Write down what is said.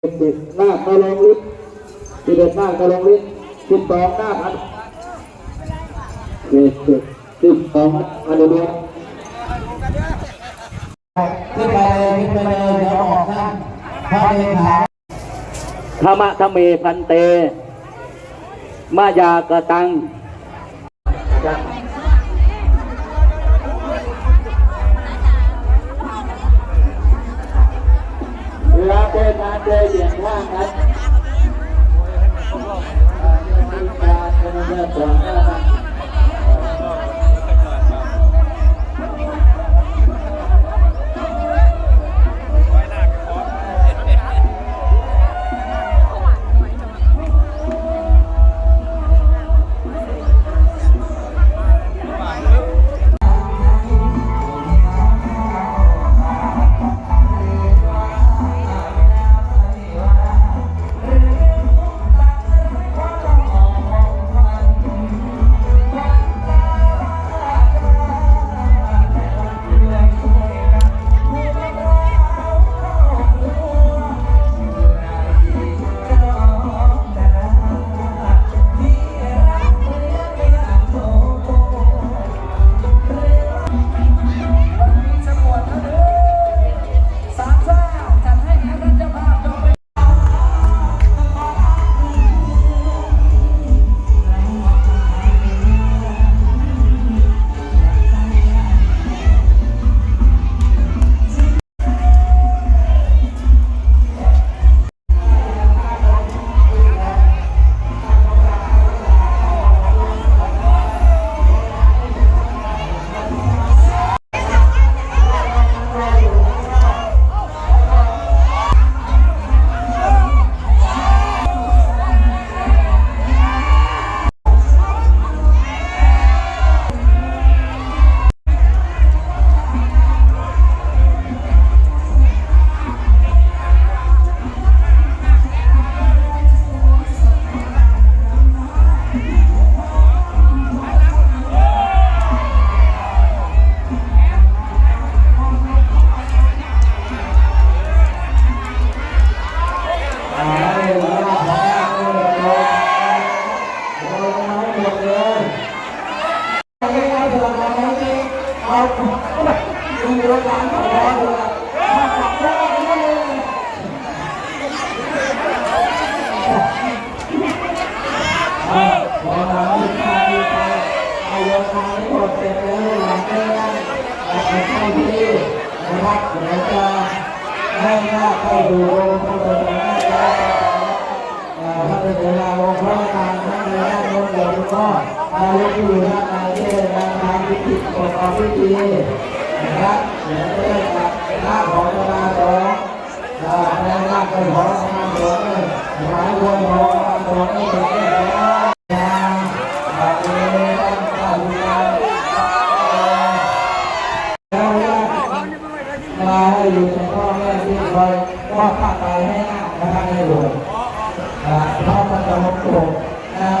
เด็กหน้าตะลงฤทธิ์สิบเอ็ดหน้าตะลงฤทธิ์สิบสองหน้าพันเด็กเด็กสิบสองพันเดียวขึ้นไปเลยขึ้นไปเลยเดี๋ยวออกท่านพระเลขาธรรมะธเมพันเต มายากตัง กา เอาดูรถหลังของเราดูละมาจับได้เลยเอาขอทางที่ข้าที่ไปเอาโยมมาให้หมดเสร็จเลยหลังจากนั้นเอาไปให้ที่นะครับเดี๋ยวจะให้หน้าเข้าดูพระบรมราชาพระเป็นเวลาองค์พระประธานท่านในด้านโน้นเดี๋ยวคุณพ่อนายกที่อยู่ด้านในที่ได้การทำพิธีประกอบพิธีนะครับเดี๋ยวจะได้กับหน้าของเวลาสองในหน้าเป็นของประมาณสองเลยหมายรวมของประมาณสองนี่เป็นแค่แล้วแบบนี้ต้องการดูแลแล้วมาให้อยู่ในพ่อแม่ที่คอยมอบผ้าไตรให้นะครับในหลวงพระบรมโกศนะครับ